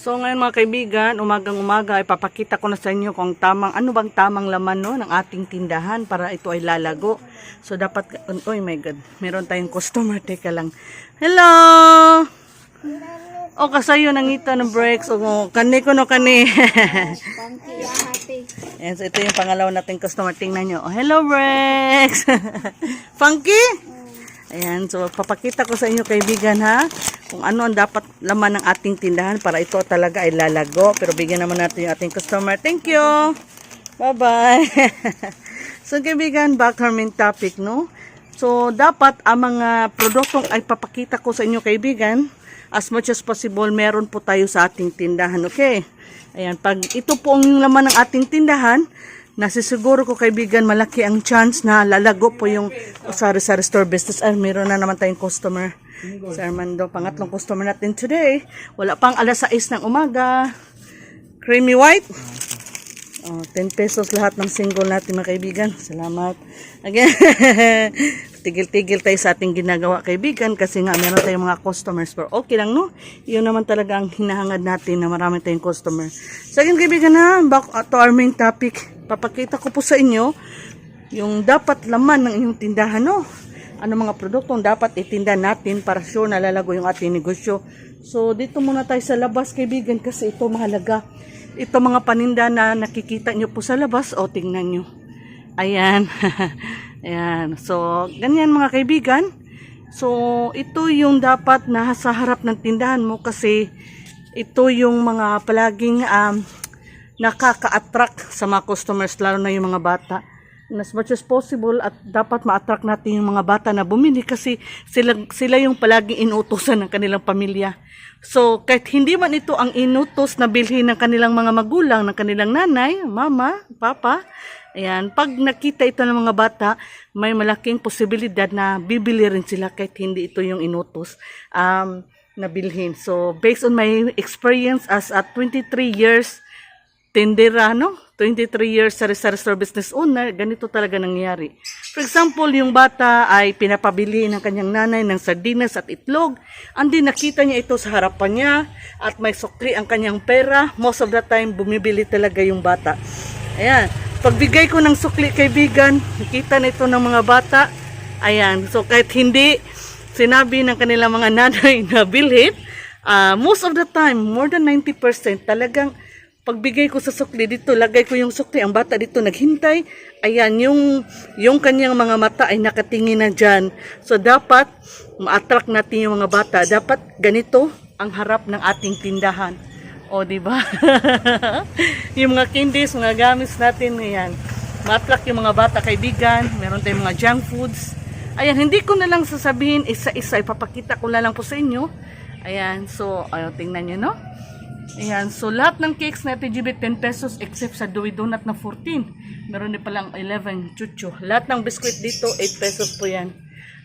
So ngayon mga kaibigan, umagang umaga ay papakita ko na sa inyo kung tamang, ano bang tamang laman no, ng ating tindahan para ito ay lalago. So dapat, oh my god, meron tayong customer, teka lang. Hello! O kasayo nangita ng breaks, o kani ko no kani. So ito yung pangalawa nating customer. Tingnan nyo. Oh, hello, Rex! Funky? Ayan, so papakita ko sa inyo kaibigan ha, kung ano ang dapat laman ng ating tindahan para ito talaga ay lalago. Pero bigyan naman natin yung ating customer. Thank you! Bye-bye! so kaibigan, back to main topic, no? So dapat ang mga produktong ay papakita ko sa inyo kaibigan, as much as possible, meron po tayo sa ating tindahan, okay? Ayan, pag ito po ang laman ng ating tindahan, nasisiguro ko kaibigan malaki ang chance na lalago po yung sari-sari store business. Ay, meron na naman tayong customer. Si Armando, pangatlong customer natin today. Wala pang alas 6 ng umaga. Creamy white. Oh, 10 pesos lahat ng single natin mga kaibigan. Salamat. Again, tigil-tigil tayo sa ating ginagawa kaibigan kasi nga meron tayong mga customers. Pero okay lang no? Yun naman talaga ang hinahangad natin na marami tayong customer. Sa akin kaibigan ha, back to our main topic. Papakita ko po sa inyo yung dapat laman ng inyong tindahan no? Ano mga produktong dapat itinda natin para sure na lalago yung ating negosyo. So dito muna tayo sa labas kaibigan kasi ito mahalaga. Ito mga paninda na nakikita nyo po sa labas o tingnan nyo. Ayan. Ayan. So, ganyan mga kaibigan. So, ito yung dapat na sa harap ng tindahan mo kasi ito yung mga palaging um, nakaka-attract sa mga customers, lalo na yung mga bata. And as much as possible at dapat ma-attract natin yung mga bata na bumili kasi sila, sila yung palaging inuutosan ng kanilang pamilya. So, kahit hindi man ito ang inutos na bilhin ng kanilang mga magulang, ng kanilang nanay, mama, papa, ayan, pag nakita ito ng mga bata, may malaking posibilidad na bibili rin sila kahit hindi ito yung inutos um, na bilhin. So, based on my experience as a 23 years tindera, no? 23 years sa store business owner, ganito talaga nangyari. For example, yung bata ay pinapabili ng kanyang nanay ng sardinas at itlog. Andi nakita niya ito sa harapan niya at may sukli ang kanyang pera. Most of the time, bumibili talaga yung bata. Ayan. Pagbigay ko ng sukli kaibigan, nakita na ito ng mga bata. Ayan. So kahit hindi sinabi ng kanilang mga nanay na bilhin, ah, most of the time, more than 90%, talagang pagbigay ko sa sukli dito, lagay ko yung sukli, ang bata dito naghintay, ayan, yung, yung kanyang mga mata ay nakatingin na dyan. So, dapat, ma-attract natin yung mga bata. Dapat ganito ang harap ng ating tindahan. O, di ba? yung mga candies, mga gamis natin, ayan. Ma-attract yung mga bata, kaibigan. Meron tayong mga junk foods. Ayan, hindi ko na lang sasabihin isa-isa. Ipapakita ko na lang po sa inyo. Ayan, so, ayun, tingnan nyo, no? Ayan, so lahat ng cakes na TGB 10 pesos except sa Dewey Donut na 14. Meron din palang 11 chucho. Lahat ng biskwit dito 8 pesos po yan.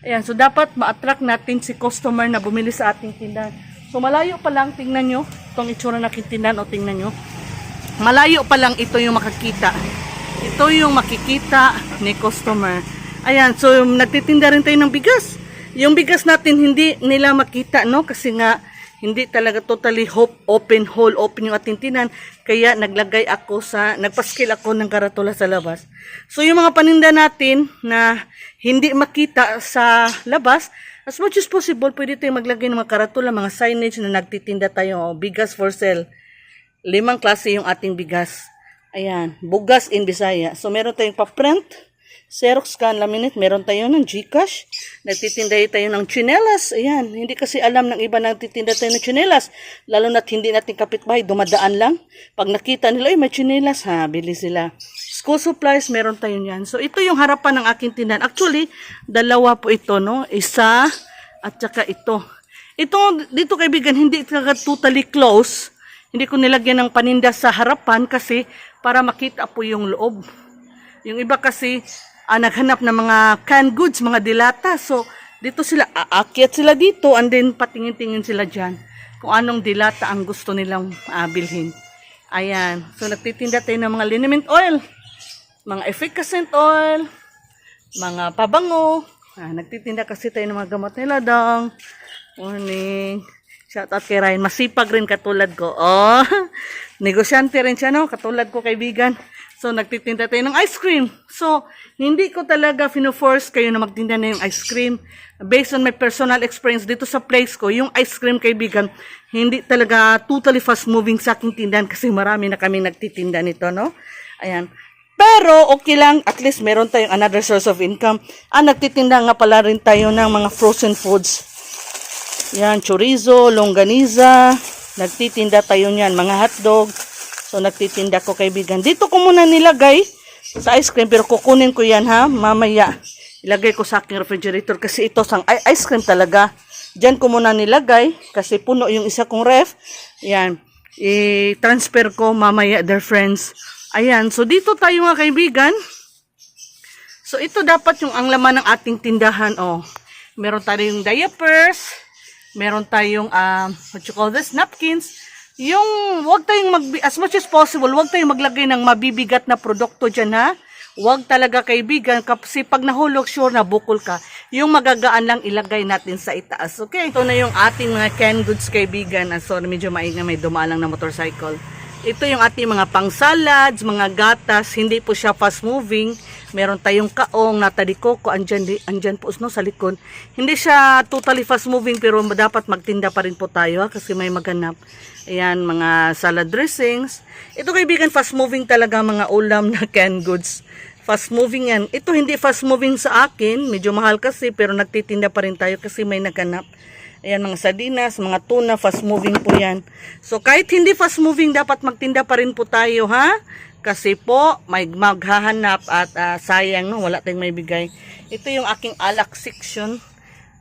Ayan, so dapat ma-attract natin si customer na bumili sa ating tindahan. So malayo pa lang, tingnan nyo, itong itsura aking tindahan o tingnan nyo. Malayo pa lang ito yung makakita. Ito yung makikita ni customer. Ayan, so nagtitinda rin tayo ng bigas. Yung bigas natin hindi nila makita, no? Kasi nga, hindi talaga totally hope open hole open yung ating tinan. Kaya naglagay ako sa nagpaskil ako ng karatula sa labas. So yung mga paninda natin na hindi makita sa labas as much as possible pwede tayong maglagay ng mga karatula mga signage na nagtitinda tayo. Bigas for sale. Limang klase yung ating bigas. Ayan bugas in Bisaya. So meron tayong pa-print Xerox scan laminate, meron tayo ng Gcash. Nagtitinda tayo ng chinelas. Ayan, hindi kasi alam ng iba na nagtitinda tayo ng chinelas. Lalo na't hindi natin kapitbahay, dumadaan lang. Pag nakita nila, ay may chinelas, ha, bili sila. School supplies, meron tayo niyan. So, ito yung harapan ng aking tindahan. Actually, dalawa po ito, no? Isa, at saka ito. Ito, dito kaibigan, hindi talaga totally close. Hindi ko nilagyan ng paninda sa harapan kasi para makita po yung loob. Yung iba kasi ah, naghanap ng mga canned goods, mga dilata. So, dito sila, aakyat sila dito and then patingin-tingin sila dyan kung anong dilata ang gusto nilang ah, bilhin. Ayan. So, nagtitinda tayo ng mga liniment oil, mga efficacent oil, mga pabango. Ah, nagtitinda kasi tayo ng mga gamot nila dong. Morning. Shout out kay Ryan. Masipag rin katulad ko. Oh, negosyante rin siya, no? Katulad ko kaibigan. So, nagtitinda tayo ng ice cream. So, hindi ko talaga fino-force kayo na magtinda na yung ice cream. Based on my personal experience dito sa place ko, yung ice cream kaibigan, hindi talaga totally fast moving sa aking tindahan kasi marami na kami nagtitinda nito, no? Ayan. Pero okay lang, at least meron tayong another source of income. Ah, nagtitinda nga pala rin tayo ng mga frozen foods. Yan, chorizo, longganiza. Nagtitinda tayo niyan, mga hotdog. So, nagtitinda ko kaibigan. Dito ko muna nilagay sa ice cream, pero kukunin ko yan ha, mamaya. Ilagay ko sa aking refrigerator kasi ito sang ice cream talaga. Diyan ko muna nilagay kasi puno yung isa kong ref. Yan. I-transfer ko mamaya, dear friends. Ayan. So, dito tayo mga kaibigan. So, ito dapat yung ang laman ng ating tindahan. Oh, meron tayong diapers. Meron tayong, um, what you call this, napkins. Yung, wag tayong mag, as much as possible, wag tayong maglagay ng mabibigat na produkto dyan, ha? Wag talaga kaibigan, kasi pag nahulog, sure na bukol ka. Yung magagaan lang ilagay natin sa itaas, okay? Ito na yung ating mga canned goods kaibigan. Ah, sorry, medyo maingay, may dumaan lang na motorcycle. Ito yung ating mga pang salads, mga gatas, hindi po siya fast moving. Meron tayong kaong, natadikoko, andyan, di- andyan po no, sa likod. Hindi siya totally fast moving pero dapat magtinda pa rin po tayo ha, kasi may maganap. Ayan, mga salad dressings. Ito kaibigan, fast moving talaga mga ulam na canned goods. Fast moving yan. Ito hindi fast moving sa akin, medyo mahal kasi pero nagtitinda pa rin tayo kasi may naganap. Ayan, mga sardinas, mga tuna, fast moving po yan. So, kahit hindi fast moving, dapat magtinda pa rin po tayo, ha? Kasi po, may maghahanap at ah, sayang, no? Wala tayong may bigay. Ito yung aking alak section.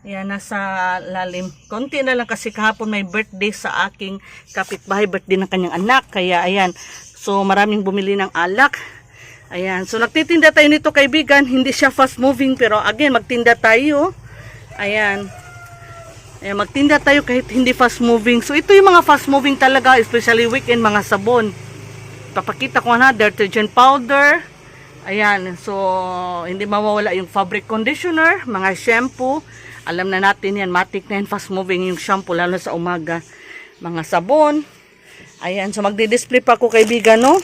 Ayan, nasa lalim. Konti na lang kasi kahapon may birthday sa aking kapitbahay, birthday ng kanyang anak. Kaya, ayan. So, maraming bumili ng alak. Ayan. So, nagtitinda tayo nito, kaibigan. Hindi siya fast moving, pero again, magtinda tayo. Ayan. Ayan, magtinda tayo kahit hindi fast moving. So, ito yung mga fast moving talaga, especially weekend, mga sabon. Papakita ko na, detergent powder. Ayan, so, hindi mawawala yung fabric conditioner, mga shampoo. Alam na natin yan, matik na yan, fast moving yung shampoo, lalo sa umaga. Mga sabon. Ayan, so magdi-display pa ako kaibigan, no?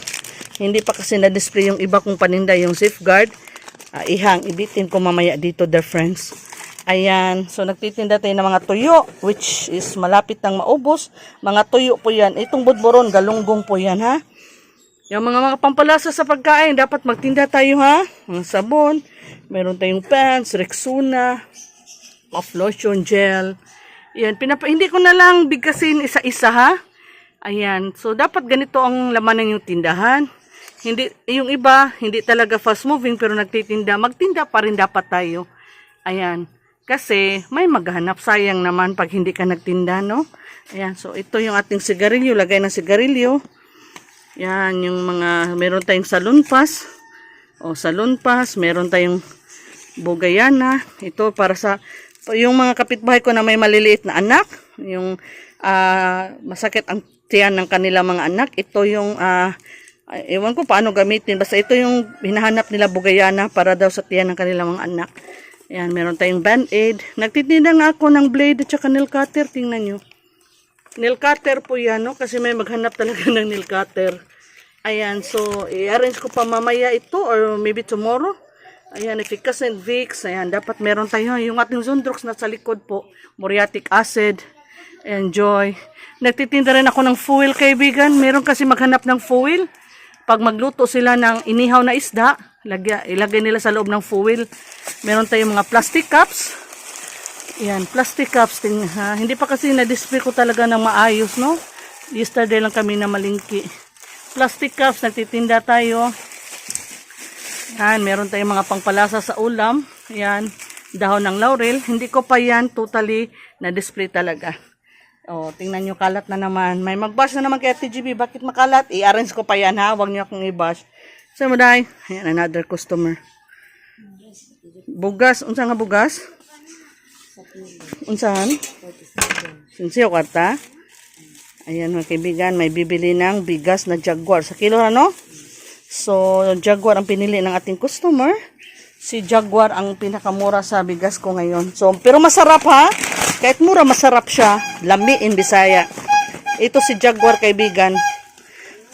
Hindi pa kasi na-display yung iba kong paninda, yung safeguard. Ah, ihang, ibitin ko mamaya dito, dear friends. Ayan, so nagtitinda tayo ng mga tuyo, which is malapit nang maubos. Mga tuyo po yan. Itong budboron, galunggong po yan, ha? Yung mga mga pampalasa sa pagkain, dapat magtinda tayo, ha? Mga sabon, meron tayong pants, Rexona, off lotion gel. Yan, pinapa hindi ko na lang bigkasin isa-isa, ha? Ayan, so dapat ganito ang laman ng yung tindahan. Hindi, yung iba, hindi talaga fast moving pero nagtitinda. Magtinda pa rin dapat tayo. Ayan. Kasi may maghanap. Sayang naman pag hindi ka nagtinda, no? Ayan. So, ito yung ating sigarilyo. Lagay ng sigarilyo. Yan, yung mga, meron tayong salon pass. O, salon pass. Meron tayong bugayana. Ito para sa, yung mga kapitbahay ko na may maliliit na anak. Yung, ah, masakit ang tiyan ng kanila mga anak. Ito yung, ay, ewan ko paano gamitin. Basta ito yung hinahanap nila bugayana para daw sa tiyan ng kanilang mga anak. Ayan, meron tayong band-aid. Nagtitinda nga ako ng blade at saka nail cutter. Tingnan nyo. Nail cutter po yan, no? Kasi may maghanap talaga ng nail cutter. Ayan, so, i-arrange ko pa mamaya ito or maybe tomorrow. Ayan, Efficacy and Vicks. Ayan, dapat meron tayo. Yung ating Zundrox na sa likod po. Muriatic acid. Enjoy. Nagtitinda rin ako ng fuel, kaibigan. Meron kasi maghanap ng fuel. Pag magluto sila ng inihaw na isda, lagya, ilagay nila sa loob ng fuel. Meron tayong mga plastic cups. Yan, plastic cups. Ting, ha? Hindi pa kasi na-display ko talaga ng maayos, no? Yesterday lang kami na malingki. Plastic cups, nagtitinda tayo. Yan, meron tayong mga pangpalasa sa ulam. Yan, dahon ng laurel. Hindi ko pa yan totally na-display talaga. O, tingnan nyo, kalat na naman. May mag-bash na naman kay TGB. Bakit makalat? I-arrange ko pa yan, ha? Huwag nyo akong i-bash. So, maday. Ayan, another customer. Bugas. Unsa nga bugas? Unsahan? Sinsiyo kwarta? Ayan mga kaibigan, may bibili ng bigas na Jaguar. Sa kilo ano? So, Jaguar ang pinili ng ating customer. Si Jaguar ang pinakamura sa bigas ko ngayon. So, pero masarap ha? Kahit mura, masarap siya. Lami in Bisaya. Ito si Jaguar, kaibigan.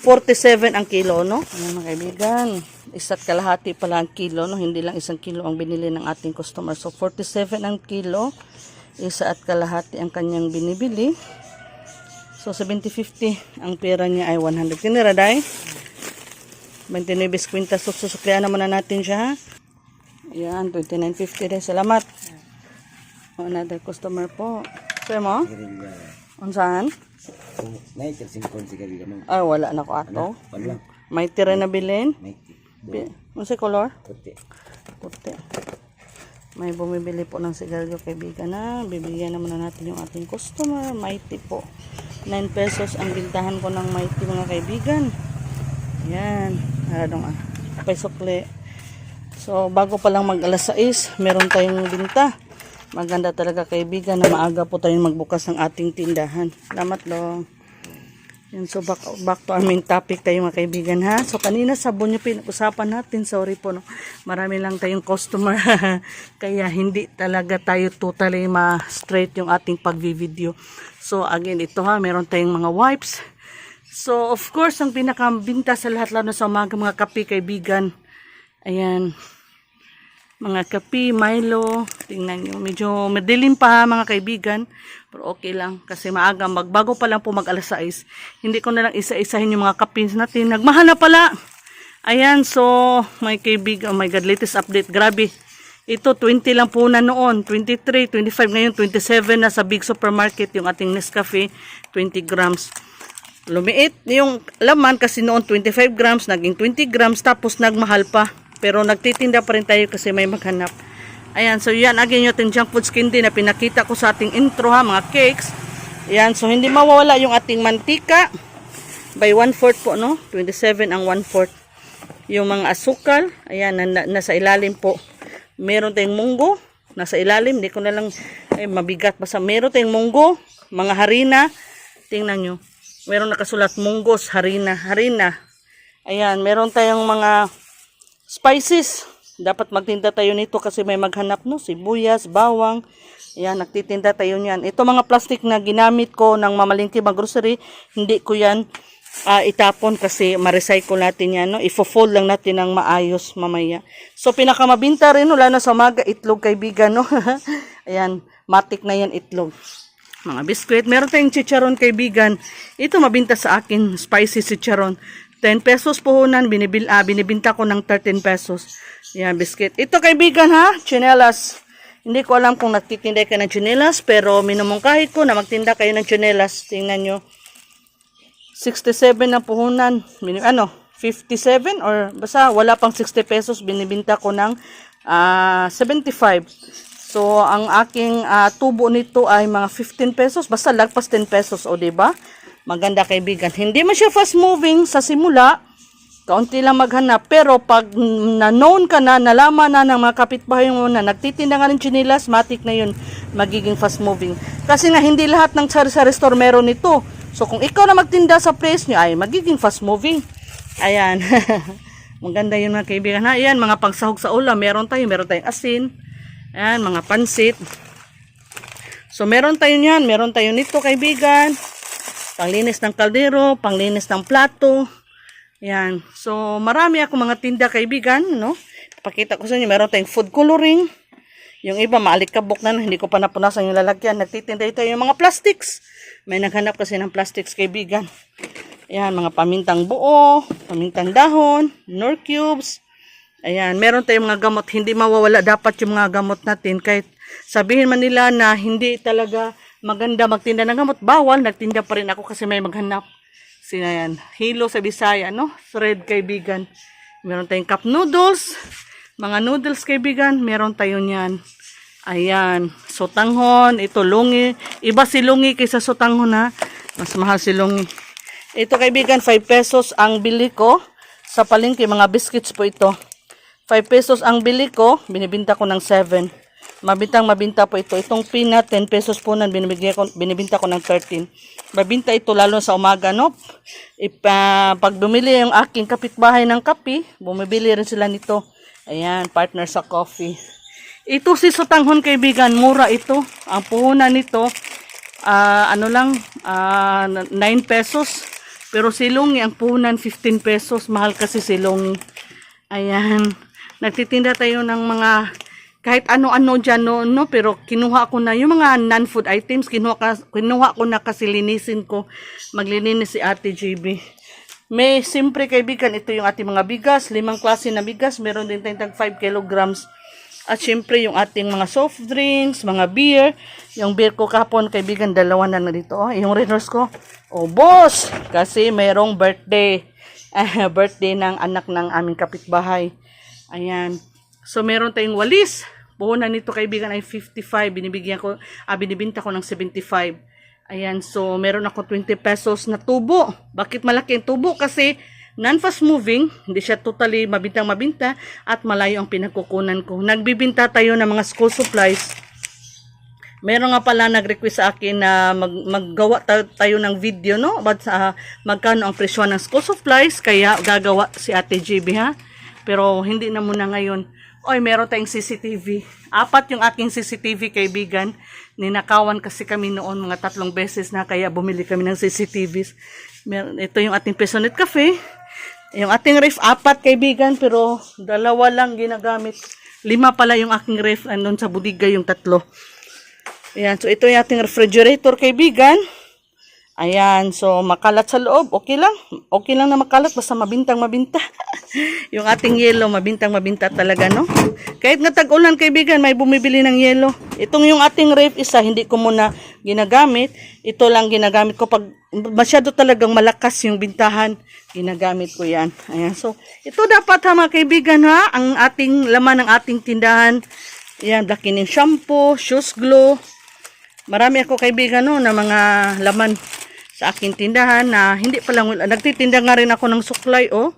47 ang kilo, no? Ayan, mga kaibigan. Isa't kalahati pala ang kilo, no? Hindi lang isang kilo ang binili ng ating customer. So, 47 ang kilo. Isa at kalahati ang kanyang binibili. So, 70-50. Ang pera niya ay 100. Tinira, day? 29 kwintas. So, susuklian naman na natin siya, ha? Ayan, 29.50 din. Salamat. Another customer po. Sir mo? Unsahan? Nay, tersimpon si Gabi mo. Ay, wala na ko ato. Wala. May tira na bilin. May Ano si color? puti. Puti. May bumibili po ng sigarilyo kaibigan na. Bibigyan naman na natin yung ating customer. Mighty po. 9 pesos ang bintahan ko ng Mighty mga kaibigan. Yan. Haradong ah. Paisokle. So, bago pa lang mag alas 6, meron tayong binta. Maganda talaga kaibigan na maaga po tayong magbukas ng ating tindahan. Salamat lo. Yan, so back, back to main topic tayo mga kaibigan ha. So kanina sabon yung pinag-usapan natin. Sorry po no. Marami lang tayong customer. Kaya hindi talaga tayo totally ma-straight yung ating pag-video. So again ito ha. Meron tayong mga wipes. So of course ang pinakabinta sa lahat lalo sa umaga mga kape kaibigan. Ayan. Mga kape, Milo. Tingnan nyo. Medyo madilim pa mga kaibigan. Pero okay lang. Kasi maaga. Magbago pa lang po mag alas 6. Hindi ko na lang isa-isahin yung mga kape natin. Nagmahal na pala. Ayan. So, my kaibigan. Oh my God. Latest update. Grabe. Ito, 20 lang po na noon. 23, 25 ngayon. 27 na sa big supermarket. Yung ating Nescafe. 20 grams. Lumiit yung laman kasi noon 25 grams, naging 20 grams, tapos nagmahal pa. Pero nagtitinda pa rin tayo kasi may maghanap. Ayan, so yan, again yung ating junk food candy na pinakita ko sa ating intro ha, mga cakes. Ayan, so hindi mawawala yung ating mantika. By 1/4 po, no? 27 ang 1/4. Yung mga asukal, ayan, na- nasa ilalim po. Meron tayong munggo, nasa ilalim. Hindi ko na lang, ay, mabigat. Basta meron tayong munggo, mga harina. Tingnan nyo. Meron nakasulat munggos, harina, harina. Ayan, meron tayong mga spices. Dapat magtinda tayo nito kasi may maghanap no, sibuyas, bawang. Ayan, nagtitinda tayo niyan. Ito mga plastic na ginamit ko ng mamalingki mag grocery, hindi ko yan ah, itapon kasi ma-recycle natin yan. No? Ifo-fold lang natin ng maayos mamaya. So, pinakamabinta rin, wala na sa umaga, itlog kaibigan. No? Ayan, matik na yan itlog mga biskwit. Meron tayong chicharon kaibigan. Ito mabinta sa akin, spicy chicharon. 10 pesos puhunan, binibil, ah, binibinta ko ng 13 pesos. Yan, biscuit. Ito kaibigan ha, chinelas. Hindi ko alam kung nagtitinda ka ng chinelas, pero minumungkahit ko na magtinda kayo ng chinelas. Tingnan nyo. 67 na puhunan. Bini- ano, 57 or basta wala pang 60 pesos, binibinta ko ng ah, 75. So, ang aking ah, tubo nito ay mga 15 pesos. Basta lagpas 10 pesos, o ba? Maganda kaibigan. Hindi man siya fast moving sa simula. Kaunti lang maghanap. Pero pag na-known ka na, nalaman na ng mga kapitbahay mo na nagtitinda ng chinilas, matik na yun magiging fast moving. Kasi nga hindi lahat ng sari-sari store meron nito. So kung ikaw na magtinda sa place nyo, ay magiging fast moving. Ayan. Maganda yun mga kaibigan. Ha? Ayan, mga pagsahog sa ulam. Meron tayo. Meron tayong asin. Ayan, mga pansit. So meron tayo niyan. Meron tayo nito kaibigan. Panglinis ng kaldero. Panglinis ng plato. Yan. So, marami ako mga tinda kaibigan, no? Pakita ko sa inyo, meron tayong food coloring. Yung iba, maalikabok na, hindi ko pa napunasan yung lalagyan. Nagtitinda ito yung mga plastics. May naghanap kasi ng plastics kaibigan. Ayan, mga pamintang buo, pamintang dahon, nor cubes. Ayan, meron tayong mga gamot. Hindi mawawala dapat yung mga gamot natin. Kahit sabihin man nila na hindi talaga maganda magtinda ng gamot, bawal, nagtinda pa rin ako kasi may maghanap. Sina yan. Hilo sa Bisaya, no? Thread kaibigan. Meron tayong cup noodles. Mga noodles kaibigan, meron tayo niyan. Ayan. Sotanghon. Ito lungi. Iba si lungi kaysa sotanghon ha. Mas mahal si lungi. Ito kaibigan, 5 pesos ang bili ko. Sa palengke, mga biscuits po ito. 5 pesos ang bili ko. Binibinta ko ng 7. Mabintang mabinta po ito. Itong peanut, 10 pesos po nan binibigyan ko, binibinta ko ng 13. Mabinta ito lalo sa umaga, no? Ipa, pag bumili yung aking kapitbahay ng kape, bumibili rin sila nito. Ayan, partner sa coffee. Ito si Sutanghon kaibigan, mura ito. Ang puhunan nito, ah, ano lang, ah, 9 pesos. Pero silong ang puhunan 15 pesos. Mahal kasi silong. Ayan. Nagtitinda tayo ng mga kahit ano-ano dyan no, no, pero kinuha ko na yung mga non-food items, kinuha, ka, kinuha ko na kasi linisin ko. Maglilinis si Ate JB. May simpre kaibigan, ito yung ating mga bigas, limang klase na bigas, meron din tayong tag 5 kilograms. At syempre yung ating mga soft drinks, mga beer. Yung beer ko kapon, kaibigan, dalawa na na dito. Oh, yung red horse ko, oh boss, kasi mayroong birthday. Birthday ng anak ng aming kapitbahay. Ayan. So meron tayong walis. Puhunan nito kaibigan ay 55. Binibigyan ko, ah, binibinta ko ng 75. Ayan, so meron ako 20 pesos na tubo. Bakit malaki ang tubo? Kasi non-fast moving, hindi siya totally mabintang mabinta at malayo ang pinagkukunan ko. Nagbibinta tayo ng mga school supplies. Meron nga pala nag-request sa akin na mag maggawa ta- tayo ng video no about sa magkano ang presyo ng school supplies kaya gagawa si Ate JB ha. Pero hindi na muna ngayon. Oy, meron tayong CCTV. Apat yung aking CCTV kaibigan. Ninakawan kasi kami noon mga tatlong beses na kaya bumili kami ng. Meron, ito yung ating Pesonet Cafe. Yung ating ref, apat kaibigan, pero dalawa lang ginagamit. Lima pala yung aking ref, andun sa budiga yung tatlo. Ayan, so ito yung ating refrigerator kaibigan. Ayan, so makalat sa loob, okay lang. Okay lang na makalat, basta mabintang mabinta. yung ating yelo, mabintang mabinta talaga, no? Kahit nga tag-ulan kaibigan, may bumibili ng yelo. Itong yung ating ref isa, hindi ko muna ginagamit. Ito lang ginagamit ko pag masyado talagang malakas yung bintahan. Ginagamit ko yan. Ayan, so ito dapat ha mga kaibigan ha, ang ating laman ng ating tindahan. Ayan, Black shampoo, shoes glue, Marami ako kaibigan no na mga laman sa aking tindahan na hindi pa lang nagtitinda nga rin ako ng suklay oh.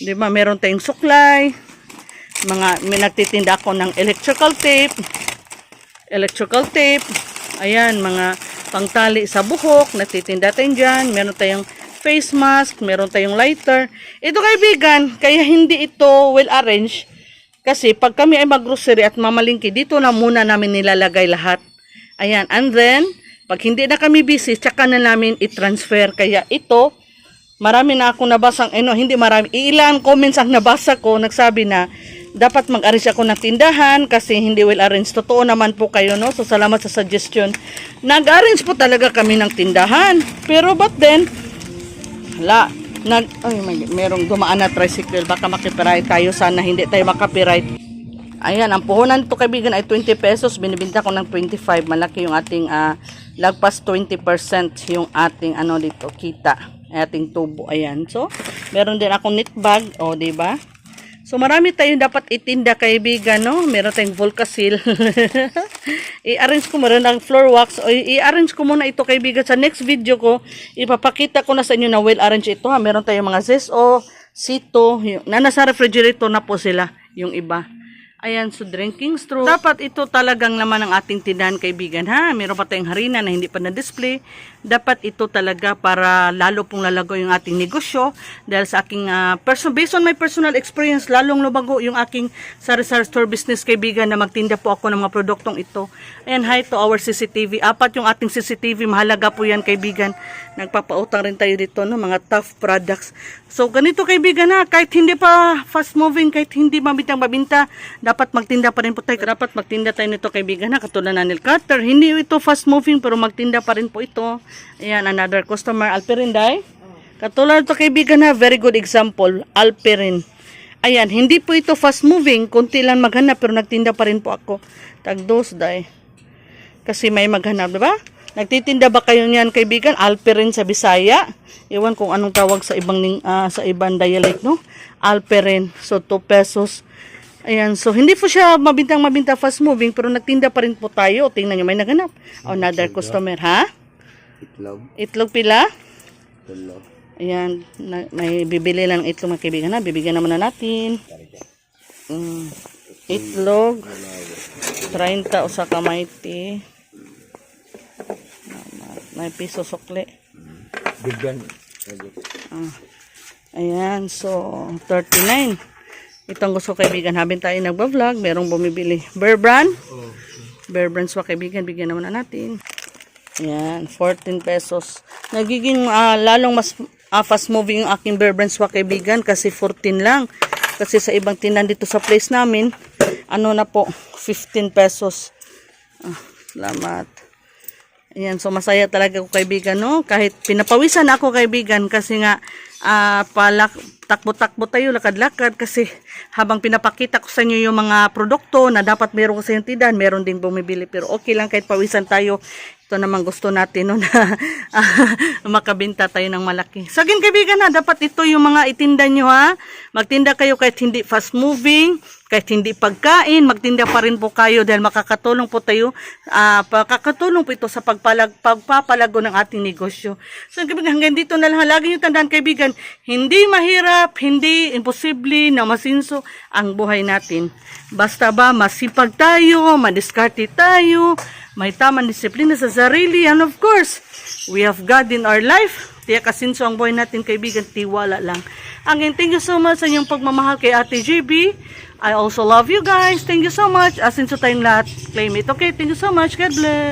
'Di ba? Meron tayong suklay. Mga may nagtitinda ako ng electrical tape. Electrical tape. Ayan, mga pangtali sa buhok, nagtitinda tayo dyan. Meron tayong face mask, meron tayong lighter. Ito kaibigan, kaya hindi ito well arranged. Kasi pag kami ay maggrocery at mamalingki, dito na muna namin nilalagay lahat. Ayan, and then, pag hindi na kami busy, tsaka na namin i-transfer. Kaya ito, marami na akong nabasang, eh no, hindi marami, ilan comments ang nabasa ko, nagsabi na, dapat mag-arrange ako ng tindahan kasi hindi well arranged. Totoo naman po kayo, no? So, salamat sa suggestion. Nag-arrange po talaga kami ng tindahan. Pero, but then, hala, nag, ay, may, merong dumaan na tricycle. Baka makipiright tayo. Sana hindi tayo makapiright. Ayan, ang puhunan to kaibigan ay 20 pesos. Binibinta ko ng 25. Malaki yung ating ah, lagpas 20% yung ating ano dito, kita. Ating tubo. Ayan. So, meron din akong knit bag. O, di ba? So, marami tayong dapat itinda kaibigan, no? Meron tayong Volcasil. I-arrange ko meron ng floor wax. O, i-arrange ko muna ito kaibigan. Sa next video ko, ipapakita ko na sa inyo na well arranged ito. Ha? Meron tayong mga zeso, sito. Yung, na nasa refrigerator na po sila, yung iba. Ayan, so drinking straw. Dapat ito talagang naman ang ating tindahan kaibigan ha. Meron pa tayong harina na hindi pa na-display. Dapat ito talaga para lalo pong lalago yung ating negosyo. Dahil sa aking, ah, person, based on my personal experience, lalong lumago yung aking sari-sari store business kaibigan na magtinda po ako ng mga produktong ito. Ayan, hi to our CCTV. Apat yung ating CCTV. Mahalaga po yan kaibigan. Nagpapautang rin tayo dito no, mga tough products. So ganito kaibigan ha, kahit hindi pa fast moving, kahit hindi mabintang mabinta, dapat magtinda pa rin po tayo. Dapat magtinda tayo nito kaibigan ha, katulad na nail cutter. Hindi ito fast moving pero magtinda pa rin po ito. Ayan, another customer, Alperinday. Katulad ito kaibigan ha, very good example, Alperin. Ayan, hindi po ito fast moving, konti lang maghanap pero nagtinda pa rin po ako. Tagdos day. Kasi may maghanap, di ba? Nagtitinda ba kayo niyan kaibigan? Alperin sa Bisaya. Iwan kung anong tawag sa ibang ah, sa ibang dialect, no? Alperin. So 2 pesos. Ayan, so hindi po siya mabintang mabinta fast moving pero nagtinda pa rin po tayo. Tingnan niyo may naghanap. Another customer, ha? Itlog, Itlog pila? tulog, Ayan, na, may bibili lang itlog mga kaibigan na. Bibigyan naman na natin. Mm, itlog. 30 o sa kamayti. May piso sukli. bigyan. Ah. Ayan, so 39. Itong gusto kaibigan, habang tayo nagba-vlog, merong bumibili. Bear brand? Bear brands wa kaibigan, bigyan naman na natin. Yan, 14 pesos. Nagiging ah, lalong mas ah, fast moving yung aking bear brands wa kaibigan kasi 14 lang. Kasi sa ibang tindahan dito sa place namin, ano na po, 15 pesos. Ah, salamat. Ayan, so masaya talaga ako kaibigan, no? Kahit pinapawisan ako kaibigan kasi nga ah, palak takbo-takbo tayo, lakad-lakad kasi habang pinapakita ko sa inyo yung mga produkto na dapat meron ko sa yung tindahan, meron ding bumibili. Pero okay lang kahit pawisan tayo. Ito naman gusto natin no, na makabenta tayo ng malaki. Sa akin kaibigan ha, dapat ito yung mga itinda nyo ha. Magtinda kayo kahit hindi fast moving, kahit hindi pagkain, magtinda pa rin po kayo dahil makakatulong po tayo, ah makakatulong po ito sa pagpalag, pagpapalago ng ating negosyo. So kaibigan, hanggang dito na lang. Lagi nyo tandaan kaibigan, hindi mahirap, hindi imposible na masinso ang buhay natin. Basta ba masipag tayo, madiskarte tayo, may tamang disiplina sa sarili, and of course, we have God in our life. Tiyak kasinso ang buhay natin, kaibigan, tiwala lang. Again, thank you so much sa inyong pagmamahal kay Ate JB. I also love you guys. Thank you so much. Asinso tayong lahat. Claim it. Okay, thank you so much. God bless.